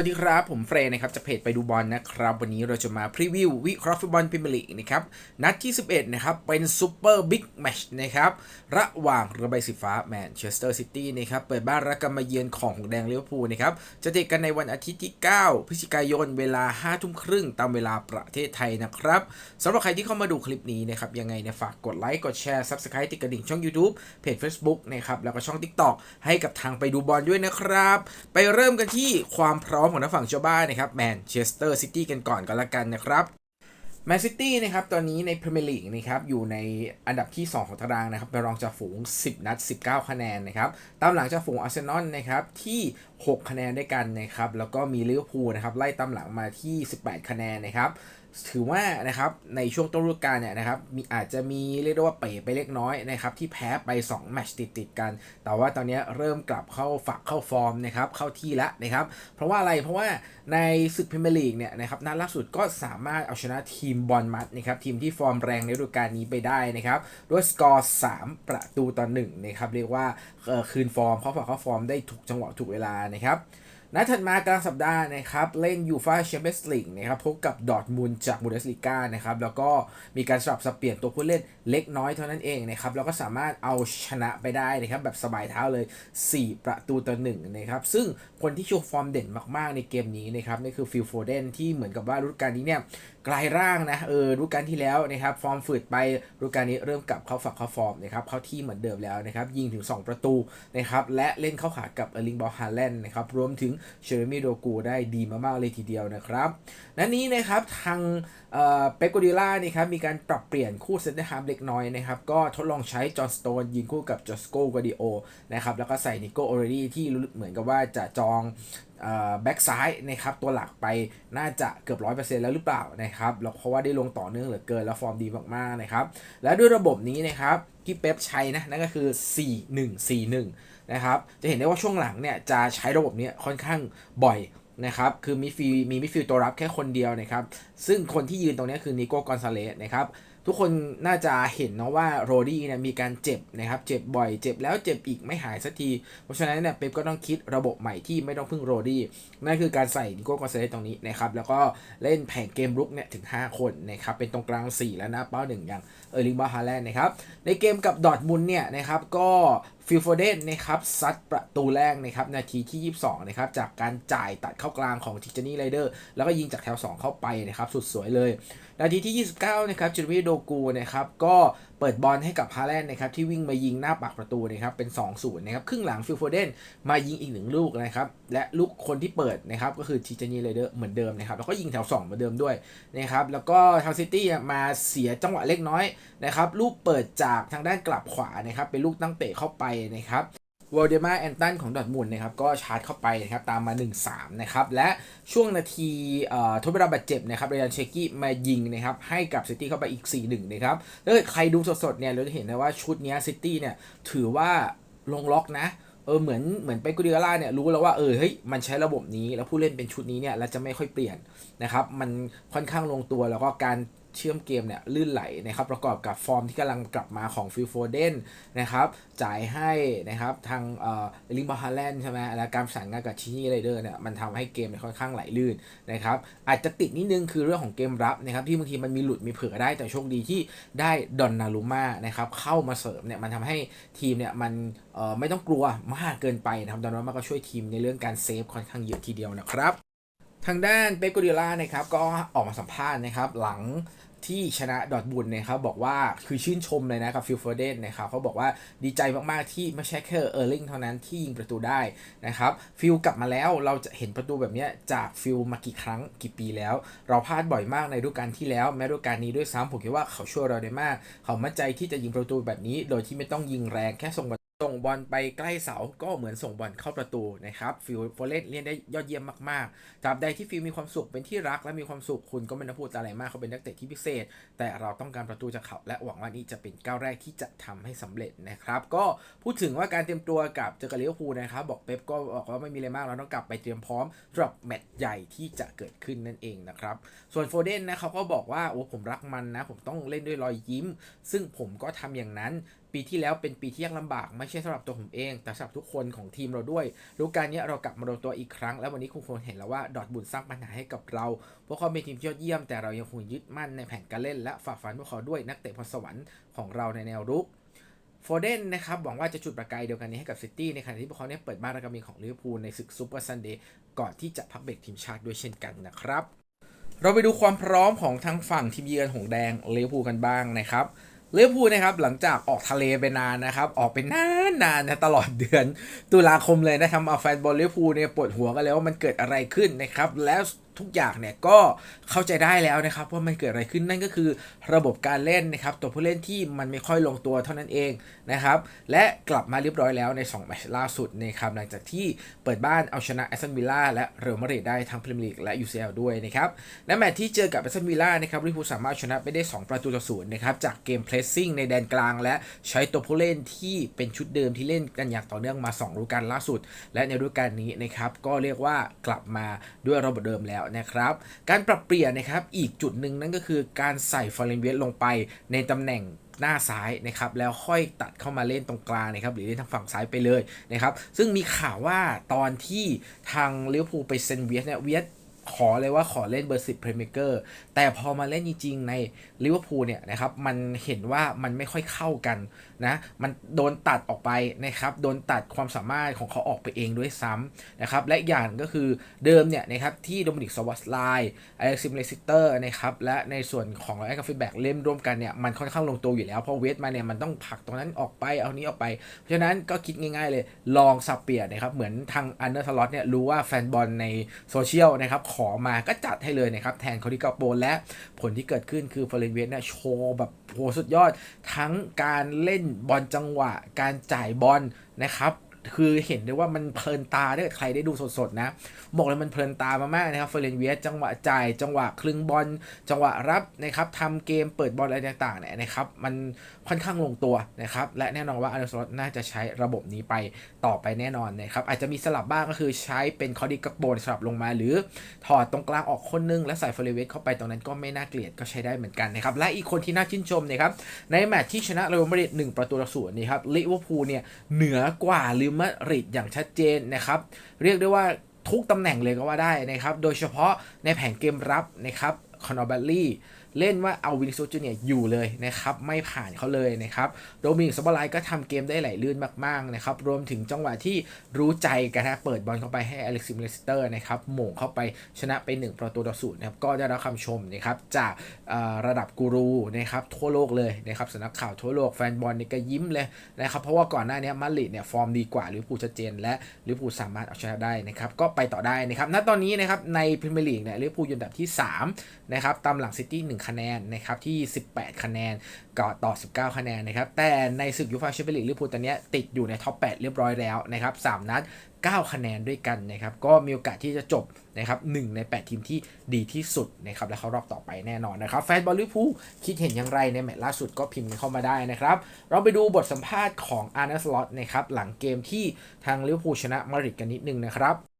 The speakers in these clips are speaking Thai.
วัสดีครับ ผมเฟรนนะครับจากเพจไปดูบอลนะครับ วันนี้เราจะมาพรีวิววิเคราะห์ฟุตบอลพรีเมียร์ลีกนะครับ นัดที่ 11 นะครับ เป็นซูเปอร์บิ๊กแมชนะครับ ระหว่างเรือใบสีฟ้าแมนเชสเตอร์ซิตี้นะครับ เปิดบ้านรับการมาเยือนของหงแดงเลิเวพูนะครับ จะเตะกันในวันอาทิตย์ที่ 9 พฤศจิกายนเวลา 5 ทุ่มครึ่งตามเวลาประเทศไทยนะครับสำหรับใครที่เข้ามาดูคลิปนี้นะครับยังไงเนี่ยฝากกดไลค์กดแชร์ Subscribe ติดกระดิ่งช่อง YouTube เพจ Facebook นะครับแล้วก็ช่อง TikTok ให้กับทางไปดูบอลด้วยนะครับไปเริ่มกันที่ความพร้อมของทางฝั่งเจ้าบ้านนะครับแมนเชสเตอร์ซิตี้กันก่อนก็แล้วกันนะครับแมนซิตี้นะครับตอนนี้ในพรีเมียร์ลีกนะครับอยู่ในอันดับที่ 2 ของตารางนะครับไปรองจากฝูง 10 นัด 19 คะแนนนะครับตามหลังจากฝูงอาร์เซนอลนะครับที่ 6 คะแนนด้วยกันนะครับแล้วก็มีลิเวอร์พูลนะครับไล่ตามหลังมาที่ 18 คะแนนนะครับ ถือว่านะครับในช่วงต้นฤดูกาลเนี่ยนะครับมีอาจจะมีเรียกได้ว่าเป๋ไปเล็กน้อยนะครับที่แพ้ไป 2 แมตช์ติดๆกัน แต่ว่าตอนนี้เริ่มกลับเข้าฝักเข้าฟอร์มนะครับเข้าที่แล้วนะครับเพราะว่าอะไรเพราะว่าในศึกพรีเมียร์ลีกเนี่ยนะครับนัดล่าสุดก็สามารถเอาชนะทีมบอลมัดนะครับทีมที่ฟอร์มแรงในฤดูกาลนี้ไปได้นะครับด้วยสกอร์ 3 ประตูต่อ1นะครับเรียกว่าคืนฟอร์มเขาฝากเข้าฟอร์มได้ถูกจังหวะถูกเวลานะครับ นัดถัดมากลางสัปดาห์นะครับ เล่นยูฟาแชมเปี้ยนส์ลีกนะครับพบกับดอทมุนจากบูเดสลีกานะครับ แล้วก็มีการสลับสับเปลี่ยนตัวผู้เล่นเล็กน้อยเท่านั้นเองนะครับ แล้วก็สามารถเอาชนะไปได้นะครับ แบบสบายเท้าเลย 4 ประตูต่อ1นะครับ ซึ่งคนที่โชว์ฟอร์มเด่นมากๆในเกมนี้นะครับ นี่คือฟิลโฟเดนที่เหมือนกับว่ารุ่นการนี้เนี่ย กลายร่างนะเออฤดูกาลที่แล้วนะครับฟอร์มฝืดไปฤดูกาลนี้เริ่มกลับเข้าฝักเข้าฟอร์มนะครับเข้าที่เหมือนเดิมแล้วนะครับยิงถึง 2 ประตูนะครับและเล่นเข้าขากับเออร์ลิงบอลฮาแลนด์นะครับรวมถึงเชอร์มีโดกูได้ดีมากๆเลยทีเดียวนะครับนั้นนี้นะครับทางเป๊กโกดิล่านี่ครับมีการปรับเปลี่ยนคู่เซนเตอร์ฮาร์ฟเล็กน้อยนะครับก็ทดลองใช้จอห์นสโตนยิงคู่กับจอสโกกาดิโอนะครับแล้วก็ใส่นิโกโอเรดี้ที่เหมือนกับว่าจะจอง แบ็กซ้ายนะครับตัวหลักไปน่าจะเกือบร้อยเปอร์เซ็นต์แล้วหรือเปล่านะครับแล้วเพราะว่าได้ลงต่อเนื่องเหลือเกิน แล้วฟอร์มดีมากๆนะครับ และด้วยระบบนี้นะครับที่เป๊ปใช้นะนั่นก็คือ 4-1-4-1 นะครับจะเห็นได้ว่าช่วงหลังเนี่ยจะใช้ระบบนี้ค่อนข้างบ่อยนะครับคือมีฟิมีมิฟิลตัวรับแค่คนเดียวนะครับซึ่งคนที่ยืนตรงนี้คือนิโก้กอนซาเลสนะครับ ทุกคนน่าจะเห็นนะว่าโรดี้เนี่ยมีการเจ็บนะครับ เจ็บบ่อยเจ็บแล้วเจ็บอีกไม่หายสักที เพราะฉะนั้นเนี่ยเป๊ปก็ต้องคิดระบบใหม่ที่ไม่ต้องพึ่งโรดี้นั่นคือการใส่นิโก้กอนซาเลสตรงนี้นะครับแล้วก็เล่นแผงเกมรุกเนี่ยถึง 5 คนนะครับเป็นตรงกลาง 4 แล้วนะเป้าหนึ่งอย่างเออร์ลิงบาฮาแลนด์นะครับในเกมกับดอทมุนเนี่ยนะครับก็ฟิลโฟเดนนะครับซัดประตูแรกนะครับนาทีที่ 22นะครับจากการจ่ายตัดเข้ากลางของทิจนี่ไรเดอร์แล้วก็ยิงจากแถว 2 เข้าไปนะครับสุดสวยเลย นาทีที่ 29นะครับจูริโดกูนะครับก็เปิดบอลให้กับฮาแลนด์นะครับที่วิ่งมายิงหน้าปากประตูนะครับเป็น 2-0นะครับครึ่งหลังฟิลโฟเดนมายิงอีกหนึ่งลูกนะครับและลูกคนที่เปิดนะครับก็คือทิจานี่ไรเดอร์เหมือนเดิมนะครับแล้วก็ยิงแถว2เหมือนเดิมด้วยนะครับแล้วก็ทางซิตี้มาเสียจังหวะเล็กน้อยนะครับลูกเปิดจากทางด้านกลับขวานะครับเป็นลูกตั้งเตะเข้าไปนะครับ วอลเดมาแอนตันของดอทมุนนะครับก็ชาร์จเข้าไปนะครับตามมา 1-3 นะครับ และช่วงนาทีทดเวลาบาดเจ็บนะครับเรยันเชกี้มายิงนะครับให้กับซิตี้เข้าไปอีก 4-1 นะครับถ้าเกิดใครดูสดๆเนี่ยเราจะเห็นได้ว่าชุดนี้ซิตี้เนี่ยถือว่าลงล็อกนะเออเหมือนเหมือนไปกูดิอาล่าเนี่ยรู้แล้วว่าเออเฮ้ยมันใช้ระบบนี้แล้วผู้เล่นเป็นชุดนี้เนี่ยแล้วจะไม่ค่อยเปลี่ยนนะครับมันค่อนข้างลงตัวแล้วก็การ เชื่อมเกมเนี่ยลื่นไหลนะครับประกอบกับฟอร์มที่กำลังกลับมาของฟิลโฟเดนนะครับจ่ายให้นะครับทางเอ่อลิงบาฮาแลนใช่ไหมแล้วการประสานงานกับชินี่ไรเดอร์เนี่ยมันทำให้เกมค่อนข้างไหลลื่นนะครับอาจจะติดนิดนึงคือเรื่องของเกมรับนะครับที่บางทีมันมีหลุดมีเผื่อได้แต่โชคดีที่ได้ดอนนารูมานะครับเข้ามาเสริมเนี่ยมันทำให้ทีมเนี่ยมันเอ่อไม่ต้องกลัวมากเกินไปนะครับดอนนารูมาก็ช่วยทีมในเรื่องการเซฟค่อนข้างเยอะทีเดียวนะครับทางด้านเป๊ปกูดิล่านะครับก็ออกมาสัมภาษณ์นะครับหลัง ที่ชนะดอทบุนนะครับบอกว่าคือชื่นชมเลยนะกับฟิลโฟเดนนะครับเขาบอกว่าดีใจมาก ๆ ที่ไม่ใช่แค่เออร์ลิงเท่านั้นที่ยิงประตูได้นะครับฟิลกลับมาแล้วเราจะเห็นประตูแบบนี้จากฟิลมากี่ครั้งกี่ปีแล้ว เราพลาดบ่อยมากในฤดูกาลที่แล้ว แม้ฤดูกาลนี้ด้วยซ้ำผมคิดว่าเขาช่วยเราได้มาก เขามั่นใจที่จะยิงประตูแบบนี้ โดยที่ไม่ต้องยิงแรงแค่ส่งบ ส่งบอลไปใกล้เสาก็เหมือนส่งบอลเข้าประตูนะครับฟิลโฟเลตเล่นได้ยอดเยี่ยมมากๆตราบใดที่ฟิลมีความสุขเป็นที่รักและมีความสุขคุณก็ไม่ต้องพูดอะไรมากเขาเป็นนักเตะที่พิเศษ แต่เราต้องการประตูจากเขาและหวังว่านี้จะเป็นก้าวแรกที่จะทำให้สำเร็จนะครับ ก็พูดถึงว่าการเตรียมตัวกับเจอกับลิเวอร์พูลนะครับ บอกเป๊ปก็บอกว่าไม่มีอะไรมากเราต้องกลับไปเตรียมพร้อมสำหรับแมตช์ใหญ่ที่จะเกิดขึ้นนั่นเองนะครับส่วนโฟเดนนะเขาก็บอกว่าโอ้ผมรักมันนะ ผมต้องเล่นด้วยรอยยิ้ม ซึ่งผมก็ทำอย่างนั้น ปีที่แล้วเป็นปีที่ยากลำบาก ไม่ใช่สำหรับตัวผมเอง แต่สำหรับทุกคนของทีมเราด้วยฤดูกาลนี้เรากลับมารวมตัวอีกครั้ง แล้ววันนี้คุณคงเห็นแล้วว่าดอทบุนสร้างปัญหาให้กับเรา พวกเขาเป็นทีมยอดเยี่ยมแต่เรายังคงยึดมั่นในแผนการเล่น และฝ่าฟันพวกเขาด้วยนักเตะพรสวรรค์ของเราในแนวรุกโฟเดนนะครับหวังว่าจะจุดประกายเดียวกันนี้ให้กับซิตี้ในขณะที่พวกเขาเนี่ยเปิดบ้านรักมีของลิเวอร์พูลในศึกซูเปอร์ซันเดย์ก่อนที่จะพักเบรกทีมชาติด้วยเช่นกันนะครับ เราไปดูความพร้อมของทางฝั่งทีมเยือนหงแดงลิเวอร์พูลกันบ้างนะครับ ลิเวอพูนะครับหลังจากออกทะเลไปนานนะครับออกไปนานนานนะตลอดเดือนตุลาคมเลยนะทำเอาแฟนบอลลิเวอพูเนี่ยปวดหัวกันเลยว่ามันเกิดอะไรขึ้นนะครับแล้ว ทุกอย่างเนี่ยก็เข้าใจได้แล้วนะครับว่ามันเกิดอะไรขึ้นนั่นก็คือระบบการเล่นนะครับตัวผู้เล่นที่มันไม่ค่อยลงตัวเท่านั้นเองนะครับและกลับมาเรียบร้อยแล้วใน2แมตช์ล่าสุดนะครับหลังจากที่เปิดบ้านเอาชนะแอสตันวิลล่าและเรอัลมาดริดได้ทั้งพรีเมียร์ลีกและ UCL ด้วยนะครับและแมตช์ที่เจอกับแอสตันวิลล่านะครับลิเวอร์พูลสามารถชนะไปได้ 2 ประตูต่อศูนย์นะครับจากเกมเพรสซิ่งในแดนกลาง และใช้ตัวผู้เล่นที่เป็นชุดเดิมที่เล่นกันอย่างต่อเนื่องมา2ฤดูกาลล่าสุด และในฤดูกาลนี้นะครับก็เรียกว่ากลับมาด้วยระบบเดิมแล้วนะครับ การปรับเปลี่ยนนะครับอีกจุดหนึ่งนั่นก็คือการใส่ฟอร์เรนเวสลงไปในตำแหน่งหน้าซ้ายนะครับแล้วค่อยตัดเข้ามาเล่นตรงกลางนะครับหรือเล่นทางฝั่งซ้ายไปเลยนะครับซึ่งมีข่าวว่าตอนที่ทางลิเวอร์พูลไปเซ็นเวียสเนี่ยเวียสขอเลยว่าขอเล่นเบอร์สิบเพรมิเกอร์แต่พอมาเล่นจริงๆในลิเวอร์พูลเนี่ยนะครับมันเห็นว่ามันไม่ค่อยเข้ากัน นะมันโดนตัดออกไปนะครับโดนตัดความสามารถของเขาออกไปเองด้วยซ้ำนะครับและอย่างก็คือเดิมเนี่ยนะครับที่โดมินิกสวัสไลน์อเล็กซิมเลซิเตอร์นะครับและในส่วนของไอ้กาฟิแบ็กเล่มร่วมกันเนี่ยมันค่อนข้างลงตัวอยู่แล้วเพราะเวทมาเนี่ยมันต้องผลักตรงนั้นออกไปเอานี้ออกไป เพราะฉะนั้นก็คิดง่ายๆเลยลองสับเปลี่ยนนะครับเหมือนทางอันเดอร์สล็อตเนี่ยรู้ว่าแฟนบอลในโซเชียลนะครับขอมาก็จัดให้เลยนะครับแทนคอริกาโปและผลที่เกิดขึ้นคือฟอร์เรนเวสเนี่ยโชว์แบบโหสุดยอดทั้งการเล่นบอลจังหวะ การจ่ายบอลนะครับ คือเห็นได้ว่ามันเพลินตาได้ใครได้ดูสดๆนะ บอกเลยมันเพลินตามากๆนะครับเฟรนเวียสจังหวะจ่าย จังหวะคลึงบอลจังหวะรับนะครับทำเกมเปิดบอลอะไรต่างๆเนี่ยนะครับ มันค่อนข้างลงตัวนะครับ และแน่นอนว่าอาร์เซนอลน่าจะใช้ระบบนี้ไปต่อไปแน่นอนนะครับ อาจจะมีสลับบ้างก็คือใช้เป็นคอร์ดิกักโบนสลับลงมา หรือถอดตรงกลางออกคนนึง และใส่เฟรนเวียสเข้าไปตรงนั้นก็ไม่น่าเกลียดก็ใช้ได้เหมือนกันนะครับและอีกคนที่น่าชื่นชมนะครับในแมตช์ที่ชนะเรอัลมาดริดหนึ่งประตูต่อศูนย์นี่ครับลิเวอร์พูลเนี่ยเหนือกว่าลิมาดริดอย่างชัดเจนนะครับ เรียกได้ว่าทุกตำแหน่งเลยก็ว่าได้นะครับ โดยเฉพาะในแผงเกมรับนะครับคอนอร์เบลลี่ เล่นว่าเอาวินิซูจูเนียอยู่เลยนะครับไม่ผ่านเขาเลยนะครับโดมินิกสบอลไลก็ทำเกมได้ไหลลื่นมากๆนะครับรวมถึงจังหวะที่รู้ใจกันนะเปิดบอลเข้าไปให้อเล็กซิมเลสเตอร์นะครับหม่งเข้าไปชนะไป1ประตูต่อศูนย์นะครับก็ได้รับคำชมนะครับจากระดับกูรูนะครับทั่วโลกเลยนะครับสำนักข่าวทั่วโลกแฟนบอลนี่ก็ยิ้มเลยนะครับเพราะว่าก่อนหน้านี้มาดริดเนี่ยฟอร์มดีกว่าลิเวอร์พูลชัดเจน และลิเวอร์พูลสามารถเอาชนะได้นะครับก็ไปต่อได้นะครับณตอนนี้นะครับในพรีเมียร์ลีกเนี่ยลิเวอร์พูลอยู่อันดับที่3นะครับตามหลังซิตี้1คะแนนนะครับที่ 18 คะแนนก็ต่อ 19 คะแนนนะครับแต่ในศึกยูฟ่าแชมเปี้ยนลีกลิเวอร์พูลตอนนี้ติดอยู่ในท็อป 8 เรียบร้อยแล้วนะครับ3นัด9 คะแนนด้วยกันนะครับก็มีโอกาสที่จะจบนะครับ1ใน 8 ทีมที่ดีที่สุดนะครับและเขารอบต่อไปแน่นอนนะครับแฟนบอลลิเวอร์พูลคิดเห็นอย่างไรในแมตช์ล่าสุดก็พิมพ์เข้ามาได้นะครับ เราไปดูบทสัมภาษณ์ของอาร์เนสลอตนะครับหลังเกมที่ทางลิเวอร์พูลชนะมาริดกันนิดนึงนะครับ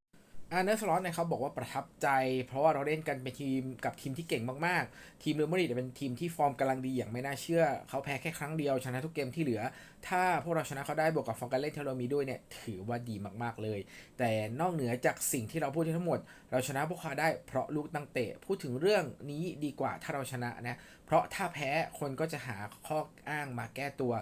อาร์เนอร์สล็อตนะครับบอกว่าประทับใจ เพราะว่าเราเล่นกันเป็นทีมกับทีมที่เก่งมากๆ ทีมเรอัลมาดริดเป็นทีมที่ฟอร์มกำลังดีอย่างไม่น่าเชื่อ เขาแพ้แค่ครั้งเดียวชนะทุกเกมที่เหลือ ถ้าพวกเราชนะเขาได้บวกกับฟอร์มการเล่นที่เรามีด้วยเนี่ยถือว่าดีมากๆเลย แต่นอกเหนือจากสิ่งที่เราพูดทั้งหมด เราชนะพวกเขาได้เพราะลูกตั้งเตะพูดถึงเรื่องนี้ดีกว่าถ้าเราชนะนะเพราะถ้าแพ้คนก็จะหาข้ออ้างมาแก้ตัว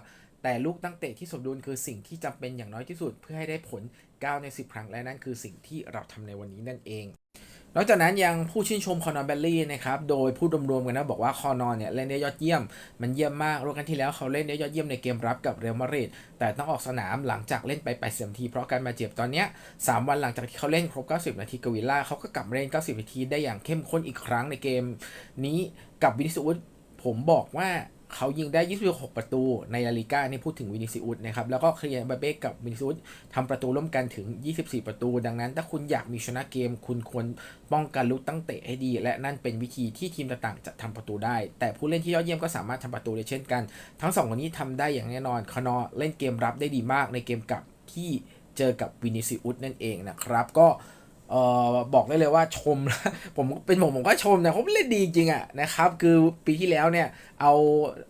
แต่ลูกตั้งเตะที่สมดุลคือสิ่งที่จำเป็นอย่างน้อยที่สุดเพื่อให้ได้ผล 9 ใน 10 ครั้งและนั่นคือสิ่งที่เราทำในวันนี้นั่นเอง นอกจากนั้นยังผู้ชื่นชมคอนอร์เบลลี่นะครับโดยพูดรวมๆกันนะบอกว่าคอนอร์เนี่ยเล่นได้ยอดเยี่ยม มันเยี่ยมมากรวกันที่แล้วเขาเล่นได้ยอดเยี่ยมในเกมรับกับเรอัลมาดริดแต่ต้องออกสนามหลังจากเล่นไป80นาทีเพราะการมาดเจ็บตอนเนี้ย3วันหลังจากที่เขาเล่นครบ 90 นาทีกวิลล่าเขาก็กลับเล่น 90 นาทีได้อย่างเข้มข้นอีกครั้งในเกมนี้กับวินิสูสผมบอกว่า เขายิงได้ 26 ประตูในลาลิก้านี่พูดถึงวินิซิอุสนะครับ แล้วก็เคลียร์บาเบ้กับวินิซิอุสทำประตูร่วมกันถึง 24 ประตู ดังนั้น ถ้าคุณอยากมีชนะเกม คุณควรป้องกันลูกตั้งเตะให้ดี และนั่นเป็นวิธีที่ทีมต่างๆจะทำประตูได้ แต่ผู้เล่นที่ยอดเยี่ยมก็สามารถทำประตูได้เช่นกัน ทั้งสองคนนี้ทำได้อย่างแน่นอนคานอเล่นเกมรับได้ดีมากในเกมกับที่เจอกับวินิซิอุสนั่นเองนะครับ ก็ เอ่อบอกได้เลยว่าชม ผมเป็นผมผมก็ชมนะเขาเล่นดีจริงอะนะครับ คือปีที่แล้วเนี่ย เอา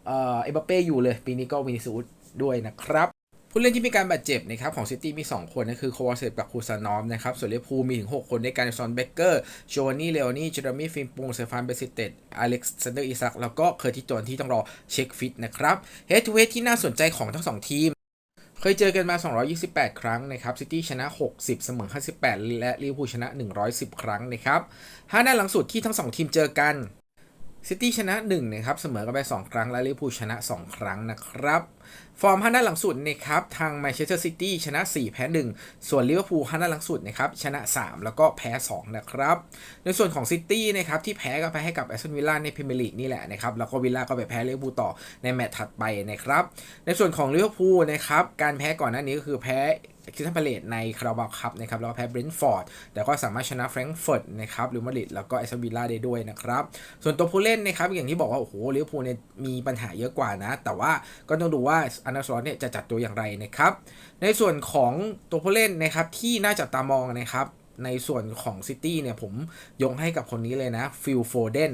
เอ่อเอบเป้อยู่เลย ปีนี้ก็วินิสูสด้วยนะครับผู้เล่นที่มีการบาดเจ็บนะครับของซิตี้มี 2 คนนะคือโควาเซตกับคูซานอมนะครับส่วนลิเวอร์พูลมีถึง 6 คนในการซอนเบเกอร์โจวานนี่เลโอนี่เจอร์มี่ฟิมปุงเซฟานเบซิเตตอเล็กซานเดอร์อิซักแล้วก็เคอร์ติสโจนที่ต้องรอเช็คฟิตนะครับเฮดทูเฮดที่น่าสนใจของทั้ง 2 ทีม เคยเจอกันมา 228 ครั้งนะครับ ซิตี้ชนะ 60 เสมอ 58 และลิเวอร์พูลชนะ 110 ครั้งนะครับห้านัดหลังสุดที่ทั้ง 2 ทีมเจอกัน ซิตี้ชนะ 1 นะครับ เสมอกันไป 2 ครั้ง และลิเวอร์พูลชนะ 2 ครั้งนะครับ ฟอร์มห้านัดหลังสุดนะครับทางแมนเชสเตอร์ซิตี้ชนะ 4 แพ้ 1 ส่วนลิเวอร์พูลห้านัดหลังสุดนะครับชนะ 3 แล้วก็แพ้ 2 นะครับ ในส่วนของซิตี้นะครับที่แพ้ก็แพ้ให้กับแอสตันวิลล่าในพรีเมียร์ลีกนี่แหละนะครับแล้วก็วิลล่าก็ไปแพ้ลิเวอร์พูลต่อในแมตช์ถัดไปนะครับ ในส่วนของลิเวอร์พูลนะครับการแพ้ก่อนหน้านี้ก็คือแพ้คิสตันพาเลตในคาราบาวคัพนะครับแล้วก็แพ้เบรนท์ฟอร์ดแต่ก็สามารถชนะแฟรงก์เฟิร์ตนะครับหรือมาริดแล้วก็แอสตันวิลล่าได้ด้วยนะครับ ส่วนตัวผู้เล่นนะครับอย่างที่บอกว่าโอ้โหลิเวอร์พูลเนี่ยมีปัญหาเยอะกว่านะ แต่ว่าก็ต้องดูว่าอันนาสอนเนี่ยจะจัดตัวอย่างไรนะครับ ในส่วนของตัวผู้เล่นนะครับที่น่าจับตามองนะครับ ในส่วนของซิตี้เนี่ยผมยงให้กับคนนี้เลยนะฟิลโฟเดน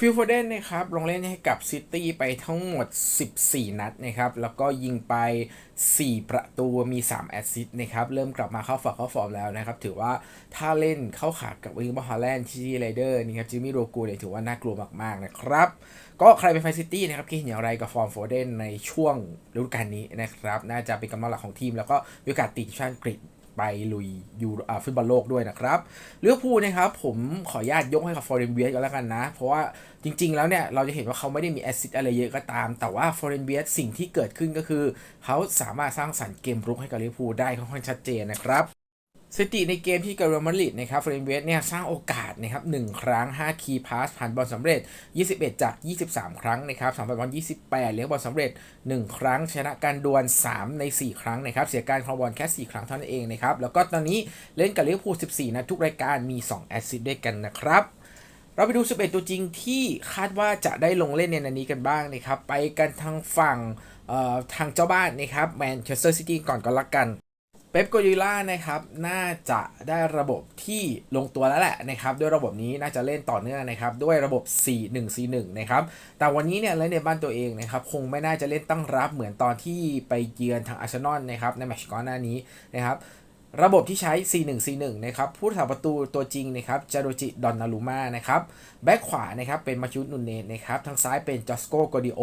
ฟิลโฟเดนนะครับลงเล่นให้กับซิตี้ไปทั้งหมด 14 นัดนะครับ แล้วก็ยิงไป 4 ประตูมี 3 แอสซิสต์นะครับ เริ่มกลับมาเข้าฝักเข้าฟอร์มแล้วนะครับ ถือว่าถ้าเล่นเข้าขากับวิงบอลฮาแลนด์ที่ไรเดอร์นี่ครับจิมมี่โรกูเนี่ยถือว่าน่ากลัวมาก ๆ นะครับ ก็ใครเป็นแฟนซิตี้นะครับคิดเห็นอย่างไรกับฟอร์มโฟเดนในช่วงฤดูกาลนี้นะครับ น่าจะเป็นกำลังหลักของทีม แล้วก็มีโอกาสติดทีชาติอังก ไปลุยยูฟุตบอลโลกด้วยนะครับเลือกพูนะครับผมขออนุญาตยกให้กับฟอร์เรนเบียสก็แล้วกันนะ เพราะว่าจริง ๆ แล้วเนี่ย เราจะเห็นว่าเขาไม่ได้มีแอสซิสอะไรเยอะก็ตาม แต่ว่าฟอร์เรนเบียสสิ่งที่เกิดขึ้นก็คือ เขาสามารถสร้างสรรค์เกมรุกให้กับลิเวอร์พูลได้ค่อนข้างชัดเจนนะครับ สถิติในเกมที่กับเรอัลมาดริดนะครับเฟรนเวสเนี่ยสร้างโอกาสนะครับ1ครั้ง 5 คีย์พาสผ่านบอลสำเร็จ 21 จาก 23 ครั้งนะครับสามบอล28 เลี้ยงบอลสำเร็จ 1 ครั้ง ชนะการดวล 3 ใน 4 ครั้งนะครับเสียการครองบอลแค่ 4 ครั้งเท่านั้นเองนะครับแล้วก็ตอนนี้เล่นกับลิเวอร์พูล14นัดทุกรายการมี 2 แอสซิสต์ด้วยกันนะครับเราไปดู 11 ตัวจริงที่คาดว่าจะได้ลงเล่นในนัดนี้กันบ้างนะครับไปกันทางฝั่งเอ่อทางเจ้าบ้านนะครับแมนเชสเตอร์ซิตี้ก่อนก็แล้วกัน เป๊ปโกดิล่านะครับน่าจะได้ระบบที่ลงตัวแล้วแหละนะครับด้วยระบบนี้น่าจะเล่นต่อเนื่องนะครับด้วยระบบ 4-1-4-1นะครับแต่วันนี้เนี่ยเล่นในบ้านตัวเองนะครับคงไม่น่าจะเล่นตั้งรับเหมือนตอนที่ไปเยือนทางอาร์เซนอลนะครับในแมตช์ก่อนหน้านี้นะครับ ระบบที่ใช้4-1-4-1นะครับผู้ถาประตูตัวจริงนะครับจาโรจิดอนนารูมานะครับแบ็คขวานะครับเป็นมาชุดนุนเนตนะครับทางซ้ายเป็นจอสโกโกดิโอ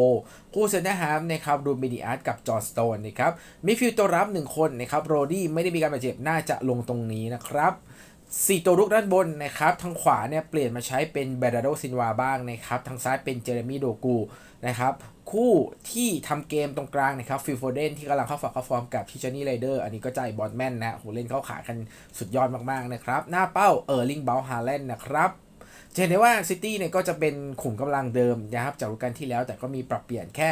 คู่เซนเตอร์ฮาร์ฟนะครับรูมินิอาร์ตกับจอร์สโตนนะครับมิฟิลตัวรับ 1 คนนะครับโรดี้ไม่ได้มีการบาดเจ็บน่าจะลงตรงนี้นะครับสี่ตัวรุกด้านบนนะครับ ทางขวาเนี่ยเปลี่ยนมาใช้เป็นเบราโดซินวาบ้างนะครับ ทางซ้ายเป็นเจเรมีโดกูนะครับ คู่ที่ทำเกมตรงกลางนะครับฟิลโฟเดนที่กำลังเข้าฝักเข้าฟอร์มกับทิชานี่ไรเดอร์อันนี้ก็ใจบอลแม่นนะโหเล่นเข้าขากันสุดยอดมากๆนะครับ หน้าเป้าเออร์ลิงเบลฮาแลนด์นะครับ จะเห็นได้ว่าซิตี้เนี่ยก็จะเป็นขุมกำลังเดิมนะครับจากฤดูกาลที่แล้ว แต่ก็มีปรับเปลี่ยนแค่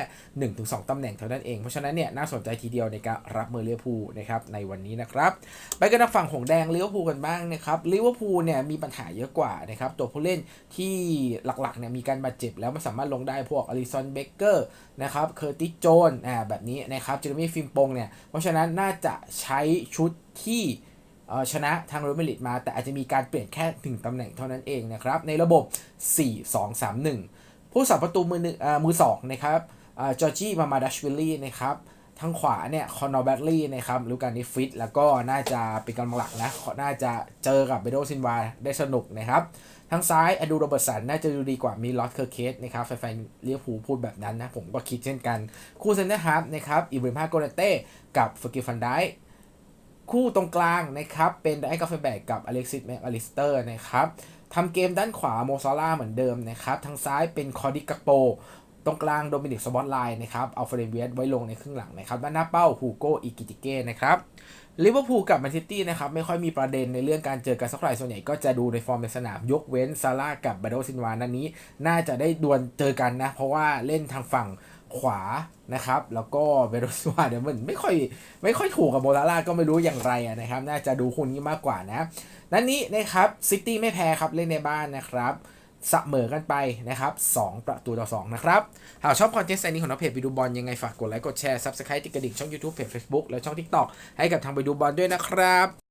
1-2ตำแหน่งเท่านั้นเอง เพราะฉะนั้นเนี่ยน่าสนใจทีเดียวในการรับมือลิเวอร์พูนะครับในวันนี้นะครับ ไปกันทางฝั่งของแดงลิเวอร์พูกันบ้างนะครับลิเวอร์พูเนี่ยมีปัญหาเยอะกว่านะครับตัวผู้เล่นที่หลักๆเนี่ยมีการบาดเจ็บแล้วไม่สามารถลงได้พวกอลิซอนเบเกอร์นะครับเคอร์ติสโจนอ่าแบบนี้นะครับเจอร์มี่ฟิมปงเนี่ยเพราะฉะนั้นน่าจะใช้ชุดที่ ชนะทางโรเมลิตมา แต่อาจจะมีการเปลี่ยนแค่ถึงตำแหน่งเท่านั้นเองนะครับ ในระบบ 4-2-3-1 ผู้สับประตูมือหนึ่งเอ่อมือสองนะครับจอร์จี้มามาดัชวิลลี่นะครับทางขวาเนี่ยคอนอร์แบตลี่นะครับรู้การนี้ฟิตแล้วก็น่าจะเป็นกำลังหลักนะน่าจะเจอกับเบโดซินวาได้สนุกนะครับทางซ้ายอดูโรเบิร์ตสันน่าจะดูดีกว่ามีลอสเคอร์เคสนะครับแฟนๆเลี้ยวผูพูดแบบนั้นนะ ผมก็คิดเช่นกัน คู่เซนเตอร์ฮาร์ฟนะครับอิบริมาโกเนเต้กับฟกิฟันได คู่ตรงกลางนะครับ เป็นไดกาเฟแบกกับอเล็กซิสแมคอลิสเตอร์นะครับทำเกมด้านขวาโมซาร่าเหมือนเดิมนะครับ ทางซ้ายเป็นคอร์ดิกักโป ตรงกลางโดมินิกสบอตไลน์นะครับ เอาเฟรนเวียสไว้ลงในครึ่งหลังนะครับ ด้านหน้าเป้าฮูโกอิกิติเก้นะครับลิเวอร์พูลกับแมนซิตี้นะครับ ไม่ค่อยมีประเด็นในเรื่องการเจอกันสักเท่าไหร่ส่วนใหญ่ก็จะดูในฟอร์มในสนาม ยกเว้นซาร่ากับบาโดซินวานันนี้ น่าจะได้ดวลเจอกันนะ เพราะว่าเล่นทางฝั่ง ขวานะครับ แล้วก็เบโดซินวาเนี่ยมันไม่ค่อยไม่ค่อยถูกกับโมซาร่าก็ไม่รู้อย่างไรอะนะครับ น่าจะดูคู่นี้มากกว่านะนัดนี้นะครับซิตี้ไม่แพ้ครับเล่นในบ้านนะครับเสมอกันไปนะครับ 2 ประตูต่อ 2 นะครับ หากชอบคอนเทนต์นี้ของน้องเพจไปดูบอลยังไง ฝากกดไลค์ กดแชร์ Subscribe ติดกระดิ่งช่อง YouTube เพจ Facebook และช่อง TikTok ให้กับทางไปดูบอลด้วยนะครับ